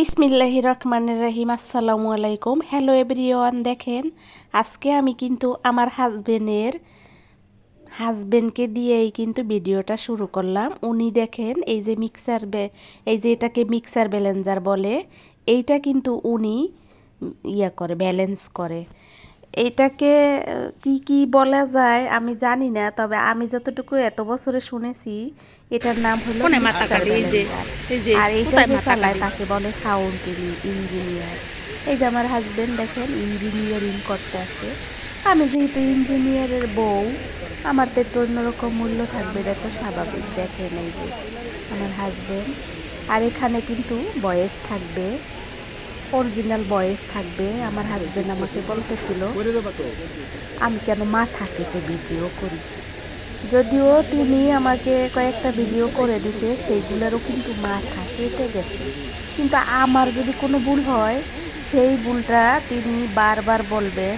বিসমিল্লাহ রহমানের রাহিম, আসসালামু আলাইকুম। হ্যালো এভরিওয়ান দেখেন, আজকে আমি কিন্তু আমার হাজবেন্ডের হাজবেন্ডকে দিয়েই কিন্তু ভিডিওটা শুরু করলাম। উনি দেখেন, এই যে মিক্সার এই যে এটাকে মিক্সার ব্যালেন্সার বলে, এইটা কিন্তু উনি ইয়া করে ব্যালেন্স করে। এটাকে কি কি বলা যায় আমি জানি না তবে আমি যতটুকু এত বছরে শুনেছি এটার নাম হলো আর এইটা যে চালায় তাকে বলে সাউন্ড ইঞ্জিনিয়ার। এই যে আমার হাজবেন্ড দেখেন ইঞ্জিনিয়ারিং করতে আছে আমি যেহেতু ইঞ্জিনিয়ারের বউ আমার তো একটু অন্যরকম মূল্য থাকবে এটা তো স্বাভাবিক। দেখেন এই যে আমার হাজবেন্ড। আর এখানে কিন্তু বয়স থাকবে অরিজিনাল বয়েস থাকবে, আমার হাজব্যান্ড আমাকে বলতেছিল, আমি কেন মাথা কেটে ভিডিও করি? যদিও তিনি আমাকে কয়েকটা ভিডিও করে দিছে, সেইগুলোরও কিন্তু মাথা কেটে গেছে। কিন্তু আমার যদি কোনো ভুল হয়, সেই ভুলটা তিনি বারবার বলবেন।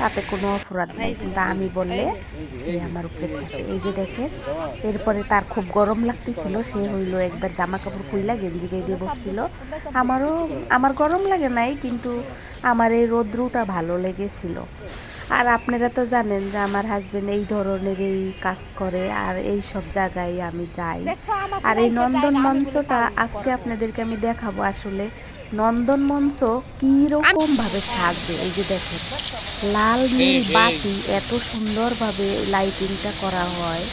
তাতে কোনো অপরাধ নেই কিন্তু আমি বললে সে আমার উপরে থাকে। এই যে দেখেন এরপরে তার খুব গরম লাগতেছিল সে হইল একবার জামা কাপড় খুইলা গেঞ্জি গাই দিয়ে বসছিল আমারও আমার গরম লাগে নাই কিন্তু আমার এই রৌদ্রটা ভালো লেগেছিল। আর আপনারা তো জানেন যে আমার হাজবেন্ড এই ধরনের এই কাজ করে আর এই সব জায়গায় আমি যাই। আর এই নন্দন মঞ্চটা আজকে আপনাদেরকে আমি দেখাবো আসলে নন্দন মঞ্চ কীরকম ভাবে সাজে। এই যে দেখেন লাল নীল বাতি এত সুন্দরভাবে লাইটিংটা করা হয়।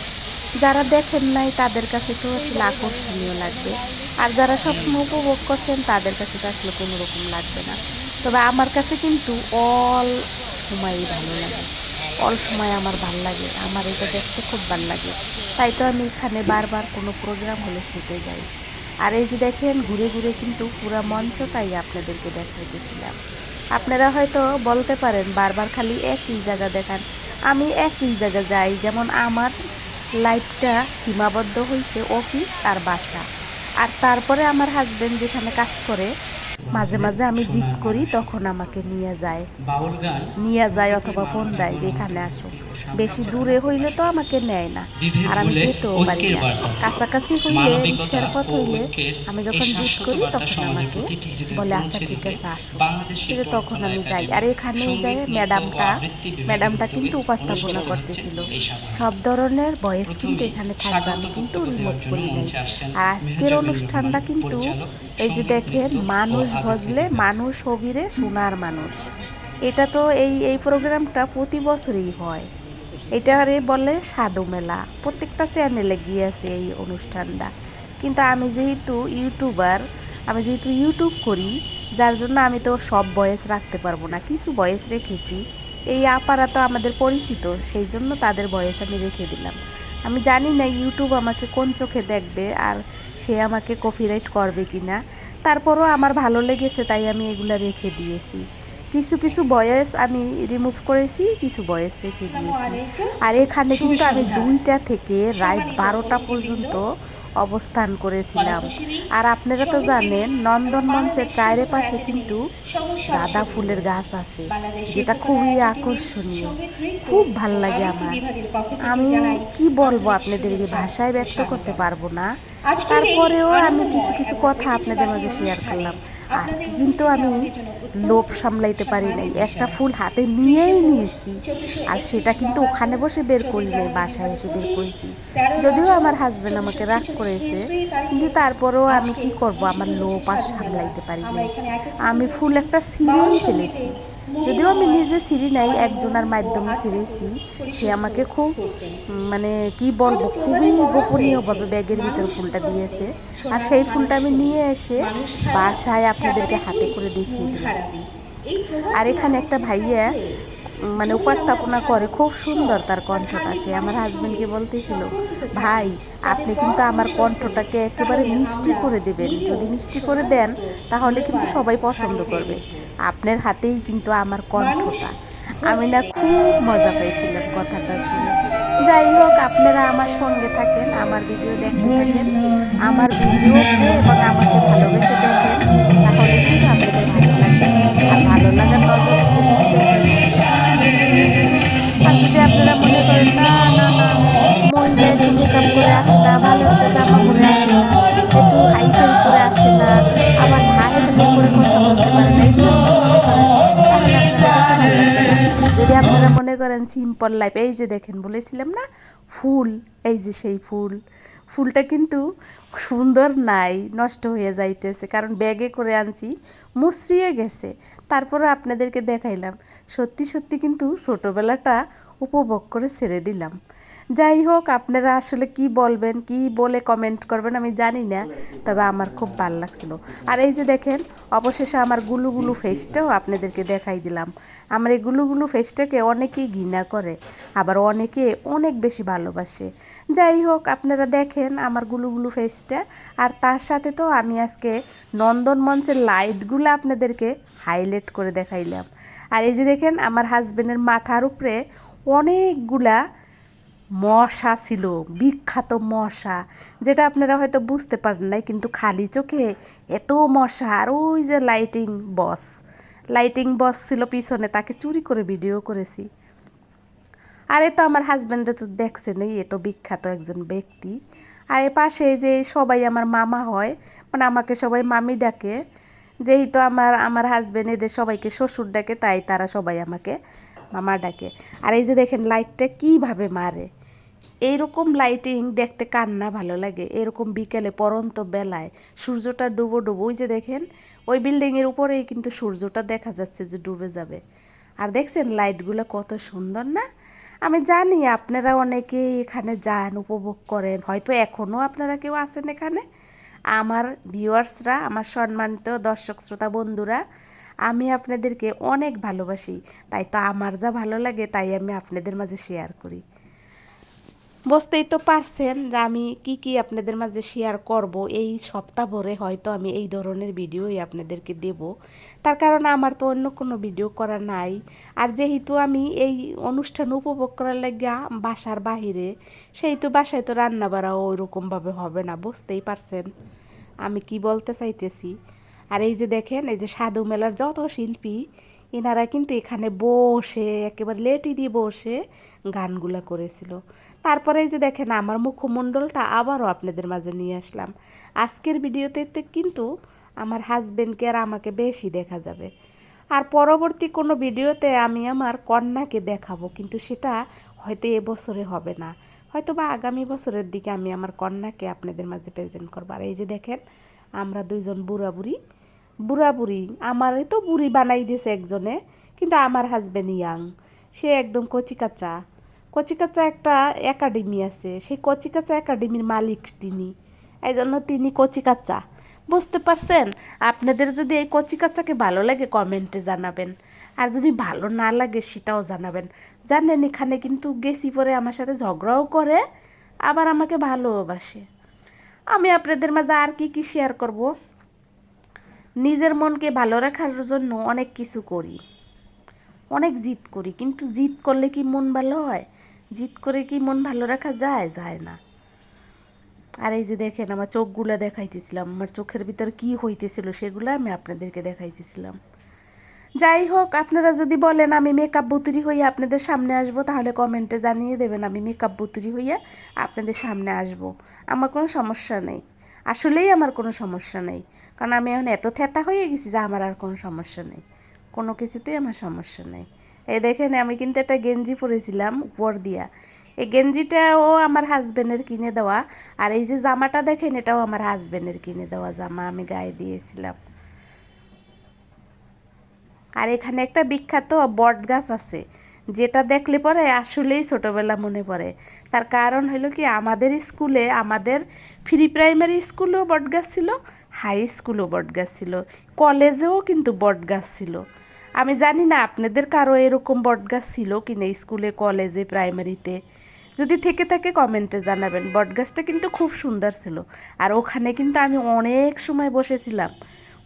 যারা দেখেন নাই তাদের কাছে তো আসলে আকর্ষণীয় লাগবে। আর যারা সবসময় উপভোগ করছেন তাদের কাছে তো আসলে কোনো রকম লাগবে না। তবে আমার কাছে কিন্তু অল সময়ই ভালো লাগে। অল সময় আমার ভালো লাগে। আমার এটা দেখতে খুব ভালো লাগে। তাই তো আমি এখানে বারবার কোনো প্রোগ্রাম হলে শুতে যাই। আর এই যে দেখেন ঘুরে ঘুরে কিন্তু পুরো মঞ্চটাই আপনাদেরকে দেখাইতেছিলাম। আপনারা হয়তো বলতে পারেন, বারবার খালি একই জায়গা দেখান। আমি একই জায়গা যাই, যেমন আমার লাইফটা সীমাবদ্ধ হয়েছে অফিস আর বাসা। আর তারপরে আমার হাজব্যান্ড যেখানে কাজ করে মাঝে মাঝে আমি জিপ করি তখন আমাকে নিয়ে যায়। নিয়ে যায় অথবা ফোন দেয় এখানে আসো। বেশি দূরে হইলে তো আমাকে নেয় না। আর আমি যেতেও পারি না। কাছাকাছি হইলে রিক্সার পথ হইলে আমি যখন জিপ করি তখন আমাকে বলে আচ্ছা ঠিক আছে আসো। তখন আমি যাই। আর এখানে যাই ম্যাডামটা। ম্যাডামটা কিন্তু উপস্থাপনা করতেছিল। সব ধরনের বয়স কিন্তু এখানে থাকবে আমি কিন্তু রিমোট করি আর আজকের অনুষ্ঠানটা কিন্তু এই যে দেখেন মানুষ ভজলে মানুষ হবিরে সোনার মানুষ। এটা তো এই এই প্রোগ্রামটা প্রতি বছরই হয়। এটারে বলে সাধু মেলা। প্রত্যেকটা চ্যানেলে গিয়েছে এই অনুষ্ঠানটা। কিন্তু আমি যেহেতু ইউটিউবার, আমি যেহেতু ইউটিউব করি, যার জন্য আমি তো সব বয়স রাখতে পারব না। কিছু বয়স রেখেছি। এই আপারা তো আমাদের পরিচিত, সেই জন্য তাদের বয়স আমি রেখে দিলাম। আমি জানি না ইউটিউব আমাকে কোন চোখে দেখবে আর সে আমাকে কপিরাইট করবে কি না তারপরও আমার ভালো লেগেছে তাই আমি এগুলো রেখে দিয়েছি। কিছু কিছু বয়স আমি রিমুভ করেছি কিছু বয়স রেখে দিয়েছি। আর এখানে কিন্তু আমি দুইটা থেকে রাত বারোটা পর্যন্ত অবস্থান করেছিলাম। আর আপনারা তো জানেন নন্দন মঞ্চের চায়ের পাশে কিন্তু গাঁদা ফুলের গাছ আছে যেটা খুবই আকর্ষণীয়। খুব ভালো লাগে আমার। আমি কি বলব আপনাদেরকে ভাষায় ব্যক্ত করতে পারব না। তারপরেও আমি কিছু কিছু কথা আপনাদের মাঝে শেয়ার করলাম। কিন্তু আমি লোভ সামলাইতে পারি নাই। একটা ফুল হাতে নিয়েই নিয়েছি আর সেটা কিন্তু ওখানে বসে বের করি নাই, বাসায় এসে বের করেছি। যদিও আমার হাজব্যান্ড আমাকে রাগ করেছে, কিন্তু তারপরেও আমি কি করব? আমার লোভ আর সামলাইতে পারি নাই। আমি ফুল একটা ছিঁড়েই ফেলেছি। যদিও আমি নিজে সিঁড়ি নাই, একজনের মাধ্যমে ছিঁড়েছি সে আমাকে খুব মানে কি বলব, খুবই গোপনীয়ভাবে ব্যাগের ভিতরে ফুলটা দিয়েছে। আর সেই ফুলটা আমি নিয়ে এসে বাসায় আপনাদেরকে হাতে করে দেখিয়ে দিলাম। আর এখানে একটা ভাইয়া মানে উপস্থাপনা করে, খুব সুন্দর তার কণ্ঠটা। সে আমার হাজব্যান্ডকে বলতেছিল, ভাই, আপনি কিন্তু আমার কণ্ঠটাকে একেবারে মিষ্টি করে দেবেন। যদি মিষ্টি করে দেন, তাহলে কিন্তু সবাই পছন্দ করবে। আপনার হাতেই কিন্তু আমার কণ্ঠটা। আমি না খুব মজা পাইছিলাম কথাটা শুনে। যাই হোক, আপনারা আমার সঙ্গে থাকেন, আমার ভিডিও দেখতে থাকেন, আমার ভিডিওকে এবং আমাকে ভালোবেসে দেখেন, তাহলে কিন্তু আপনাদের ভালো লাগবে। আর ভালো লাগার নজর আর যদি আপনারা মনে করেন, না না করেন সিম্পল লাইফ এই যে দেখেন বলেছিলাম না? ফুল, এই যে সেই ফুল। ফুলটা কিন্তু সুন্দর নাই, নষ্ট হয়ে যাইতেছে। কারণ ব্যাগে করে আনছি মুসরিয়ে গেছে। তারপর আপনাদেরকে দেখাইলাম। সত্যি সত্যি কিন্তু ছোটোবেলাটা উপভোগ করে ছেড়ে দিলাম। যাই হোক, আপনারা আসলে কি বলবেন, কি বলে কমেন্ট করবেন আমি জানি না, তবে আমার খুব ভালো লাগছিল। আর এই যে দেখেন, অবশেষে আমার গুলু গুলু ফেসটাও আপনাদেরকে দেখাই দিলাম। আমার এই গুলু গুলু ফেসটাকে অনেকেই ঘৃণা করে, আবার অনেকে অনেক বেশি ভালোবাসে। যাই হোক, আপনারা দেখেন আমার গুলু গুলু ফেসটা আর তার সাথে তো আমি আজকে নন্দন মঞ্চের লাইটগুলো আপনাদেরকে হাইলাইট করে দেখাইলাম। আর এই যে দেখেন, আমার হাজবেন্ডের মাথার উপরে অনেকগুলা মশা ছিল, বিখ্যাত মশা, যেটা আপনারা হয়তো বুঝতে পারেন নাই, কিন্তু খালি চোখে এত মশা, আর ওই যে লাইটিং বস লাইটিং বস ছিল পিছনে, তাকে চুরি করে ভিডিও করেছি। আর এ তো আমার হাজব্যান্ডে তো দেখছেনই এ তো বিখ্যাত একজন ব্যক্তি। আর এ পাশে যে সবাই আমার মামা হয় মানে আমাকে সবাই মামি ডাকে যেহেতু আমার আমার হাজব্যান্ড এদের সবাইকে শ্বশুর ডাকে, তাই তারা সবাই আমাকে মামা ডাকে। আর এই যে দেখেন লাইটটা কীভাবে মারে? এইরকম লাইটিং দেখতে কার না ভালো লাগে। এরকম বিকেলে, পরন্ত বেলায় সূর্যটা ডুবো ডুবো। ওই যে দেখেন, ওই বিল্ডিংয়ের উপরেই কিন্তু সূর্যটা দেখা যাচ্ছে যে ডুবে যাবে। আর দেখছেন লাইটগুলো কত সুন্দর না? আমি জানি আপনারা অনেকে এখানে যান, উপভোগ করেন। হয়তো এখনও আপনারা কেউ আছেন এখানে। আমার ভিউয়ার্সরা আমার সম্মানিত দর্শক শ্রোতা বন্ধুরা আমি আপনাদেরকে অনেক ভালোবাসি। তাই তো আমার যা ভালো লাগে, তাই আমি আপনাদের মাঝে শেয়ার করি। বুঝতেই তো পারছেন যে আমি কি কি আপনাদের মাঝে শেয়ার করব। এই সপ্তাহ ভরে হয়তো আমি এই ধরনের ভিডিওই আপনাদেরকে দেব। তার কারণ আমার তো অন্য কোনো ভিডিও করা নাই। আর যেহেতু আমি এই অনুষ্ঠান উপভোগ করার লাগিয়া বাসার বাহিরে সেই তো বাসায় তো রান্না বাড়াও ওইরকমভাবে হবে না, বুঝতেই পারছেন। আমি কি বলতে চাইতেছি? আর এই যে দেখেন, এই যে সাধু মেলার যত শিল্পী, এনারা কিন্তু এখানে বসে, একেবারে লেটি দিয়ে বসে গানগুলা করেছিল। তারপরে এই যে দেখেন, আমার মুখমণ্ডলটা আবারও আপনাদের মাঝে নিয়ে আসলাম। আজকের ভিডিওতে কিন্তু আমার হাজব্যান্ডকে আর আমাকে বেশি দেখা যাবে। আর পরবর্তী কোনো ভিডিওতে আমি আমার কন্যাকে দেখাবো, কিন্তু সেটা হয়তো এবছরে হবে না। হয়তো বা আগামী বছরের দিকে আমি আমার কন্যাকে আপনাদের মাঝে প্রেজেন্ট করব। আর এই যে দেখেন, আমরা দুইজন বুড়া বুড়ি বুড়া বুড়ি আমারই তো বুড়ি বানাই দিয়েছে একজনে, কিন্তু আমার হাজব্যান্ড ইয়াং সে একদম কচিকাচা কচিকাচা একটা একাডেমি আছে, সেই কচিকাচা একাডেমির মালিক তিনি। এই জন্য তিনি কচিকাচা বুঝতে পারছেন? আপনাদের যদি এই কচিকাচাকে ভালো লাগে কমেন্টে জানাবেন। আর যদি ভালো না লাগে, সেটাও জানাবেন। জানেন, এখানে কিন্তু গেছি পরে আমার সাথে ঝগড়াও করে, আবার আমাকে ভালোবাসে। আমি আপনাদের মাঝে আর কি কি শেয়ার করব? নিজের মনকে ভালো রাখার জন্য অনেক কিছু করি। অনেক জিত করি, কিন্তু জিত করলে কি মন ভালো হয়? জিত করে কি মন ভালো রাখা যায়? যায় না। আর এই যে দেখেন, আমার চোখগুলো দেখাইতেছিলাম, আমার চোখের ভিতর কি হইতেছিল সেগুলো আমি আপনাদেরকে দেখাইতেছিলাম। যাই হোক, আপনারা যদি বলেন আমি মেকআপ বুতুরি হইয়া আপনাদের সামনে আসব, তাহলে কমেন্টে জানিয়ে দেবেন আমি মেকআপ বুতুরি হইয়া আপনাদের সামনে আসব। আমার কোনো সমস্যা নেই। আসলেই আমার কোনো সমস্যা নেই। কারণ আমি এখন এত থেতা হয়ে গেছি যে আমার আর কোনো সমস্যা নেই। কোনো কিছুতেই আমার সমস্যা নেই। এই দেখেন, আমি কিন্তু একটা গেঞ্জি পরেছিলাম উপর দিয়া। এই গেঞ্জিটাও আমার হাজব্যান্ডের কিনে দেওয়া। আর এই যে জামাটা দেখেন, এটাও আমার হাজব্যান্ডের কিনে দেওয়া জামা আমি গায়ে দিয়েছিলাম। আর এখানে একটা বিখ্যাত বট গাছ আছে। যেটা দেখলে পরে আসলেই ছোটোবেলা মনে পড়ে। তার কারণ হলো কি, আমাদের স্কুলে, আমাদের ফ্রি প্রাইমারি স্কুলেও বট গাছ ছিল হাই স্কুলেও বট গাছ ছিল কলেজেও কিন্তু বট গাছ ছিল আমি জানি না আপনাদের কারও এরকম বট গাছ ছিল কি না স্কুলে, কলেজে প্রাইমারিতে যদি থেকে থাকে কমেন্টে জানাবেন বট গাছটা কিন্তু খুব সুন্দর ছিল। আর ওখানে কিন্তু আমি অনেক সময় বসেছিলাম।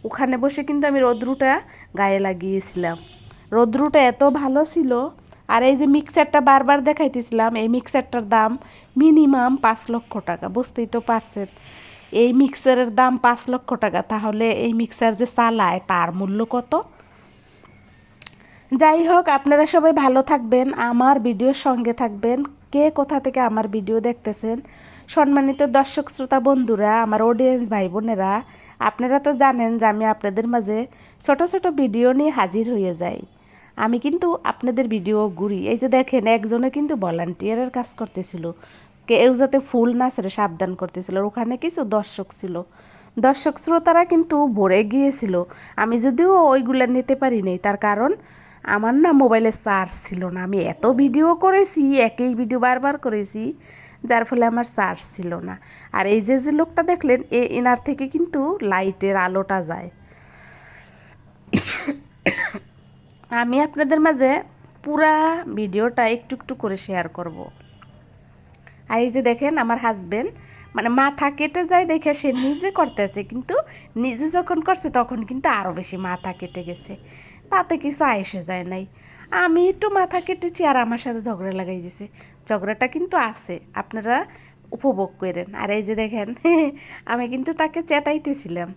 ওখানে বসে কিন্তু আমি রোদ্রুটা গায়ে লাগিয়েছিলাম। রোদ্রুটা এত ভালো ছিল আর এই যে মিক্সারটা বারবার দেখাইতেছিলাম, এই মিক্সারটার দাম মিনিমাম পাঁচ লক্ষ টাকা, বুঝতেই তো পারছেন। এই মিক্সারের দাম পাঁচ লক্ষ টাকা, তাহলে এই মিক্সার যে চালায়, তার মূল্য কত? যাই হোক, আপনারা সবাই ভালো থাকবেন, আমার ভিডিওর সঙ্গে থাকবেন। কে কোথা থেকে আমার ভিডিও দেখতেছেন? সম্মানিত দর্শক, শ্রোতা, বন্ধুরা, আমার অডিয়েন্স ভাই বোনেরা আপনারা তো জানেন যে আমি আপনাদের মাঝে ছোট ছোট ভিডিও নিয়ে হাজির হয়ে যাই। আমি কিন্তু আপনাদের ভিডিও ঘুরি। এই যে দেখেন, একজনে কিন্তু ভলান্টিয়ারের কাজ করতেছিল। কেউ যাতে ফুল না ছেড়ে সাবধান করতেছিল। ওখানে কিছু দর্শক ছিল। দর্শক শ্রোতারা কিন্তু ভরে গিয়েছিল। আমি যদিও ওইগুলো নিতে পারি নাই। তার কারণ, আমার না মোবাইলে চার্জ ছিল না। আমি এত ভিডিও করেছি, একই ভিডিও বারবার করেছি, যার ফলে আমার চার্জ ছিল না। আর এই যে যে লোকটা দেখলেন, এ এনার থেকে কিন্তু লাইটের আলোটা যায়। আমি আপনাদের মাঝে পুরা ভিডিওটা একটু একটু করে শেয়ার করব। আর এই যে দেখেন আমার হাজবেন্ড মানে মাথা কেটে যায় দেখে সে নিজে করতেছে, কিন্তু নিজে যখন করছে তখন কিন্তু আরও বেশি মাথা কেটে গেছে। তাতে কিছু এসে যায় নাই। আমি একটু মাথা কেটেছি আর আমার সাথে ঝগড়া লাগাই দিছে। ঝগড়াটা কিন্তু আছে, আপনারা উপভোগ করেন। আর এই যে দেখেন, আমি কিন্তু তাকে চেতাইতেছিলাম।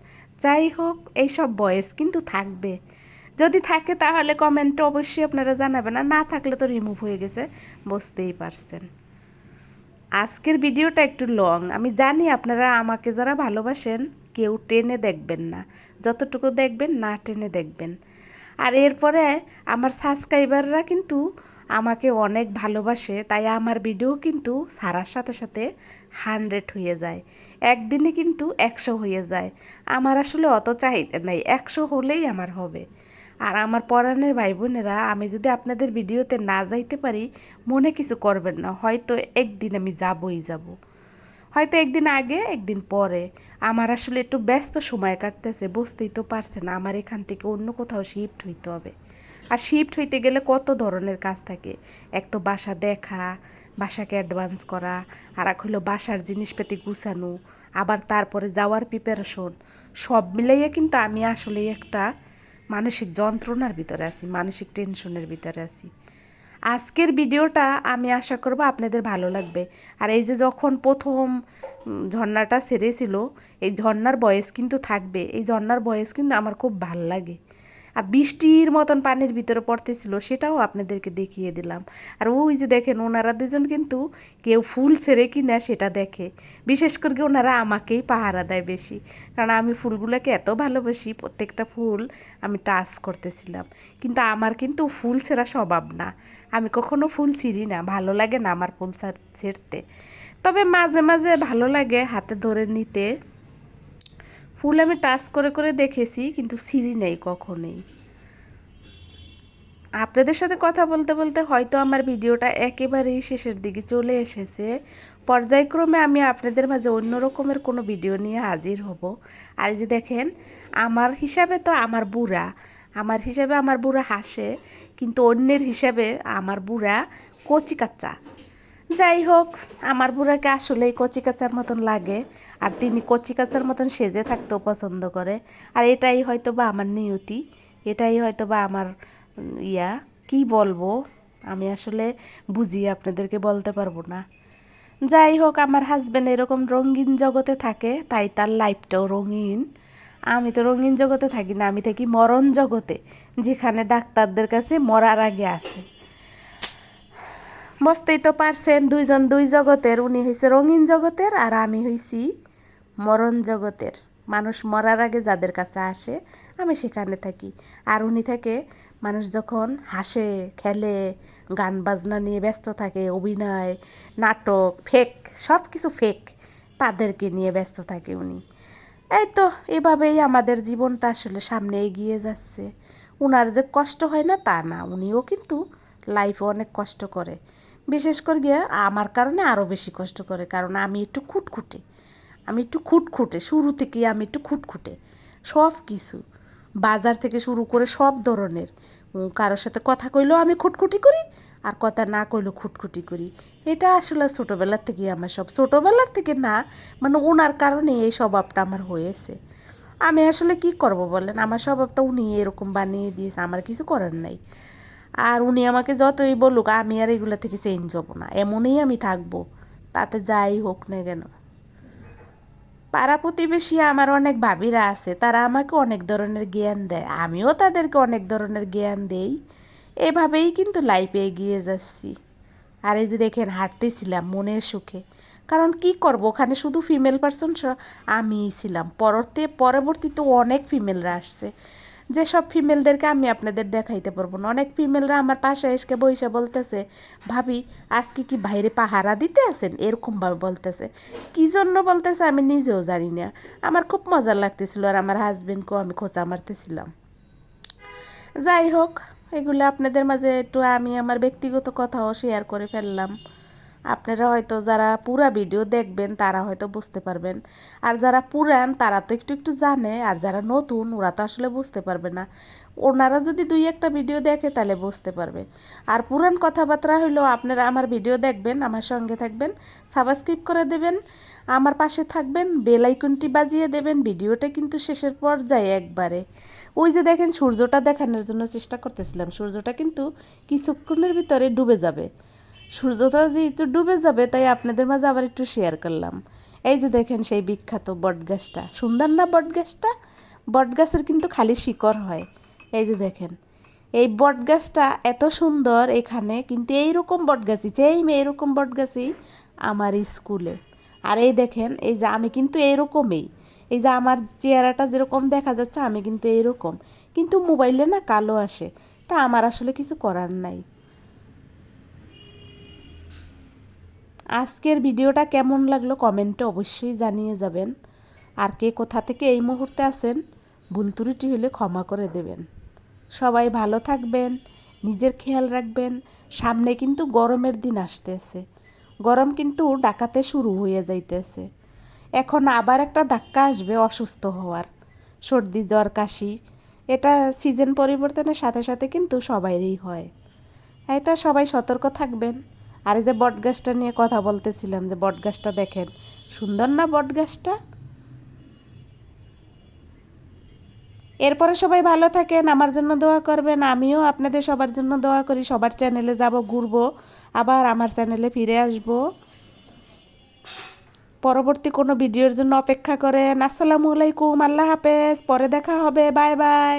যাই হোক, এইসব বয়স কিন্তু থাকবে। যদি থাকে তাহলে কমেন্টে অবশ্যই আপনারা জানাবেন, আর না থাকলে তো রিমুভ হয়ে গেছে, বুঝতেই পারছেন। আজকের ভিডিওটা একটু লং আমি জানি আপনারা আমাকে যারা ভালোবাসেন, কেউ টেনে দেখবেন না। যতটুকু দেখবেন, না টেনে দেখবেন। আর এরপরে আমার সাবস্ক্রাইবাররা কিন্তু আমাকে অনেক ভালোবাসে, তাই আমার ভিডিও কিন্তু সারার সাথে সাথে হান্ড্রেড হয়ে যায়। একদিনে কিন্তু একশো হয়ে যায়। আমার আসলে অত চাহিদা নাই, একশো হলেই আমার হবে। আর আমার পরাণের ভাই বোনেরা আমি যদি আপনাদের ভিডিওতে না যাইতে পারি, মনে কিছু করবেন না। হয়তো একদিন আমি যাবই যাব। হয়তো একদিন আগে, একদিন পরে। আমার আসলে একটু ব্যস্ত সময় কাটতেছে, বুঝতেই তো পারছে না আমার এখান থেকে অন্য কোথাও শিফট হইতে হবে। আর শিফট হইতে গেলে কত ধরনের কাজ থাকে? এক তো বাসা দেখা, বাসাকে অ্যাডভান্স করা, আর এক হলো বাসার জিনিসপাতি গুছানো, আবার তারপরে যাওয়ার প্রিপারেশন সব মিলাইয়া কিন্তু আমি আসলে একটা মানসিক যন্ত্রণার ভিতরে আছি, মানসিক টেনশনের ভিতরে আছি। আজকের ভিডিওটা আমি আশা করব আপনাদের ভালো লাগবে। আর এই যে যখন প্রথম ঝর্ণাটা সেরেছিল, এই ঝর্ণার বয়স কিন্তু থাকবে। এই ঝর্ণার বয়স কিন্তু আমার খুব ভালো লাগে। আর বৃষ্টির মতন পানির ভিতরে পড়তেছিল, সেটাও আপনাদেরকে দেখিয়ে দিলাম। আর ওই যে দেখেন, ওনারা দুজন কিন্তু কেউ ফুল ছেড়ে কি না সেটা দেখে। বিশেষ করে ওনারা আমাকেই পাহারা দেয় বেশি। কারণ আমি ফুলগুলোকে এত ভালোবাসি, প্রত্যেকটা ফুল আমি টাচ করতেছিলাম। কিন্তু আমার কিন্তু ফুল ছেঁড়া স্বভাব না। আমি কখনো ফুল ছিঁড়ি না, ভালো লাগে না আমার ফুল ছেড়তে। তবে মাঝে মাঝে ভালো লাগে হাতে ধরে নিতে। ফুল আমি টাচ করে করে দেখেছি, কিন্তু সিঁড়ি নেই কখনোই। আপনাদের সাথে কথা বলতে বলতে হয়তো আমার ভিডিওটা একেবারেই শেষের দিকে চলে এসেছে। পর্যায়ক্রমে আমি আপনাদের মাঝে অন্য রকমের কোনো ভিডিও নিয়ে হাজির হব। আর যে দেখেন, আমার হিসাবে তো আমার বুড়া, আমার হিসাবে আমার বুড়া হাসে, কিন্তু অন্যের হিসাবে আমার বুড়া কচি কাচ্চা। যাই হোক, আমার বুড়াকে আসলেই কচি কাচার মতন লাগে, আর তিনি কচি কাচার মতন সেজে থাকতেও পছন্দ করে। আর এটাই হয়তো বা আমার নিয়তি, এটাই হয়তো বা আমার ইয়া, কি বলব? আমি আসলে বুঝিয়ে আপনাদেরকে বলতে পারব না। যাই হোক, আমার হাজব্যান্ড এরকম রঙিন জগতে থাকে, তাই তার লাইফটাও রঙিন। আমি তো রঙিন জগতে থাকি না, আমি থাকি মরণ জগতে, যেখানে ডাক্তারদের কাছে মরার আগে আসে। বুঝতেই তো পারছেন দুইজন দুই জগতের। উনি হয়েছে রঙিন জগতের আর আমি হইছি মরণ জগতের। মানুষ মরার আগে যাদের কাছে আসে, আমি সেখানে থাকি। আর উনি থাকে, মানুষ যখন হাসে, খেলে, গান বাজনা নিয়ে ব্যস্ত থাকে, অভিনয়, নাটক ফেক সব কিছু ফেক তাদেরকে নিয়ে ব্যস্ত থাকে উনি। এই তো, এভাবেই আমাদের জীবনটা আসলে সামনে এগিয়ে যাচ্ছে। উনার যে কষ্ট হয় না, তা না, উনিও কিন্তু লাইফে অনেক কষ্ট করে। বিশেষ করে গিয়ে আমার কারণে আরও বেশি কষ্ট করে, কারণ আমি একটু খুটখুটে। আমি একটু খুটখুটে, শুরু থেকে আমি একটু খুটখুটে। সব কিছু। বাজার থেকে শুরু করে সব ধরনের। কারোর সাথে কথা কইলেও আমি খুটখুটি করি, আর কথা না কইলেও খুটখুটি করি। এটা আসলে ছোটোবেলার থেকে আমার সব। ছোটোবেলার থেকে না মানে ওনার কারণে এই স্বভাবটা আমার হয়েছে। আমি আসলে কি করব বলেন? আমার স্বভাবটা উনি এরকম বানিয়ে দিয়েছে, আমার কিছু করার নাই। আর উনি আমাকে যতই বলুক, আমি আর এগুলো থেকে চেঞ্জ হব না। এমনই আমি থাকব। তাতে যাই হোক না কেন। পাড়া প্রতিবেশী আমার অনেক ভাবিরা আছে, তারা আমাকে অনেক ধরনের জ্ঞান দেয়। আমিও তাদেরকে অনেক ধরনের জ্ঞান দেই। এভাবেই কিন্তু লাইফে এগিয়ে যাচ্ছি। আর এই যে দেখেন, হাঁটতেছিলাম মনের সুখে। কারণ কি করব? ওখানে শুধু ফিমেল পার্সন আমিই ছিলাম। পরতে পরবর্তীতে অনেক ফিমেলরা আসছে। যেসব ফিমেলদেরকে আমি আপনাদের দেখাইতে পারব না। অনেক ফিমেলরা আমার পাশে এসে বইসা বলতেছে, ভাবি, আজকে কি বাইরে পাহারা দিতে আছেন এরকমভাবে বলতেছে। কী জন্য বলতেছে আমি নিজেও জানি না। আমার খুব মজা লাগতেছিল আর আমার হাজবেন্ডকেও আমি খোঁচা মারতেছিলাম। যাই হোক, এগুলো আপনাদের মাঝে একটু আমি আমার ব্যক্তিগত কথাও শেয়ার করে ফেললাম। আপনারা হয়তো যারা পুরা ভিডিও দেখবেন, তারা হয়তো বুঝতে পারবেন। আর যারা পুরান, তারা তো একটু একটু জানে, আর যারা নতুন, ওরা তো আসলে বুঝতে পারবে না। ওনারা যদি দুই একটা ভিডিও দেখে, তাহলে বুঝতে পারবে। আর পুরান কথাবার্তা হইল, আপনারা আমার ভিডিও দেখবেন, আমার সঙ্গে থাকবেন সাবস্ক্রাইব করে দেবেন, আমার পাশে থাকবেন বেল আইকনটি বাজিয়ে দেবেন, ভিডিওটা কিন্তু শেষের পর্যায়ে একবারে। ওই যে দেখেন, সূর্যটা দেখানোর জন্য চেষ্টা করতেছিলাম, সূর্যটা কিন্তু কিছুক্ষণের ভিতরে ডুবে যাবে। সূর্যটা যেহেতু ডুবে যাবে, তাই আপনাদের মাঝে আবার একটু শেয়ার করলাম। এই যে দেখেন সেই বিখ্যাত বটগাছটা। সুন্দর না বটগাছটা? বটগাছের কিন্তু খালি শিকড় হয়। এই যে দেখেন, এই বটগাছটা এত সুন্দর এখানে, কিন্তু এইরকম বটগাছই সেম এইরকম বটগাছই আমার স্কুলে। আর এই দেখেন, এই যে আমি কিন্তু এইরকমই। এই যে আমার চেহারাটা যেরকম দেখা যাচ্ছে, আমি কিন্তু এইরকম। কিন্তু মোবাইলে না কালো আসে। তা আমার আসলে কিছু করার নাই। আজকের ভিডিওটা কেমন লাগল কমেন্টে অবশ্যই জানিয়ে যাবেন। আর কে কোথা থেকে এই মুহূর্তে আছেন, ভুল ত্রুটি হলে ক্ষমা করে দেবেন। সবাই ভালো থাকবেন, নিজের খেয়াল রাখবেন। সামনে কিন্তু গরমের দিন আসতেছে। গরম কিন্তু ডাকাতে শুরু হয়ে যাইতেছে। এখন আবার একটা ধাক্কা আসবে অসুস্থ হওয়ার। সর্দি, জ্বর, কাশি, এটা সিজন পরিবর্তনের সাথে সাথে কিন্তু সবাইরই হয়। তো সবাই সতর্ক থাকবেন। আর এই যে বটগাছটা নিয়ে কথা বলতেছিলাম যে বটগাছটা দেখেন, সুন্দর না বটগাছটা? এরপরে সবাই ভালো থাকেন, আমার জন্য দোয়া করবেন, আমিও আপনাদের সবার জন্য দোয়া করি, সবার চ্যানেলে যাব, ঘুরবো, আবার আমার চ্যানেলে ফিরে আসব। পরবর্তী কোনো ভিডিওর জন্য অপেক্ষা করেন, আসসালামু আলাইকুম, আল্লাহ হাফেজ, পরে দেখা হবে, বাই বাই।